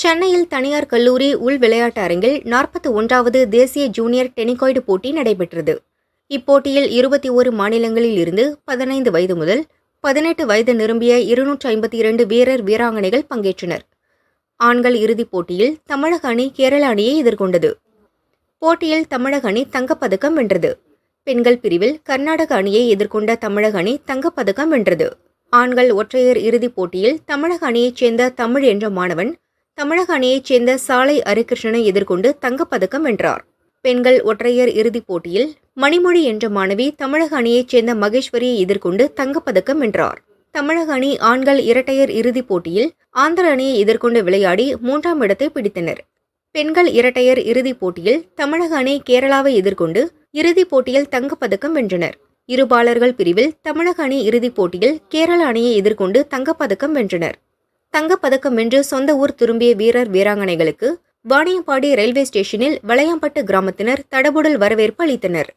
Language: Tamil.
சென்னையில் தனியார் கல்லூரி உள் விளையாட்டு அரங்கில் நாற்பத்தி ஒன்றாவது தேசிய ஜூனியர் டெனிகாய்டு போட்டி நடைபெற்றது. இப்போட்டியில் இருபத்தி ஓரு மாநிலங்களில் இருந்து பதினைந்து வயது முதல் பதினெட்டு வயது நிரம்பிய இருநூற்றி ஐம்பத்தி இரண்டு வீரர் வீராங்கனைகள் பங்கேற்றனர். ஆண்கள் இறுதிப் போட்டியில் தமிழக அணி கேரள அணியை எதிர்கொண்டது. போட்டியில் தமிழக அணி தங்கப்பதக்கம் வென்றது. பெண்கள் பிரிவில் கர்நாடக அணியை எதிர்கொண்ட தமிழக அணி தங்கப்பதக்கம் வென்றது. ஆண்கள் ஒற்றையர் இறுதிப் போட்டியில் தமிழக அணியைச் சேர்ந்த தமிழ் என்ற மாணவன் தமிழக அணியைச் சேர்ந்த சாலை ஹரிகிருஷ்ணனை எதிர்கொண்டு தங்கப்பதக்கம் வென்றார். பெண்கள் ஒற்றையர் இறுதிப் போட்டியில் மணிமொழி என்ற மாணவி தமிழக அணியைச் சேர்ந்த மகேஸ்வரியை எதிர்கொண்டு தங்கப்பதக்கம் வென்றார். தமிழக அணி ஆண்கள் இரட்டையர் இறுதிப் போட்டியில் ஆந்திர அணியை எதிர்கொண்டு விளையாடி மூன்றாம் இடத்தை பிடித்தனர். பெண்கள் இரட்டையர் இறுதிப் போட்டியில் தமிழக அணி கேரளாவை எதிர்கொண்டு இறுதிப் போட்டியில் தங்கப்பதக்கம் வென்றனர். இருபாலர்கள் பிரிவில் தமிழக அணி இறுதிப் போட்டியில் கேரள அணியை எதிர்கொண்டு தங்கப்பதக்கம் வென்றனர். தங்கப்பதக்கம் வென்று சொந்த ஊர் திரும்பிய வீரர் வீராங்கனைகளுக்கு வாணியம்பாடி ரயில்வே ஸ்டேஷனில் வளையாம்பட்டு கிராமத்தினர் தடபுடல் வரவேற்பு அளித்தனர்.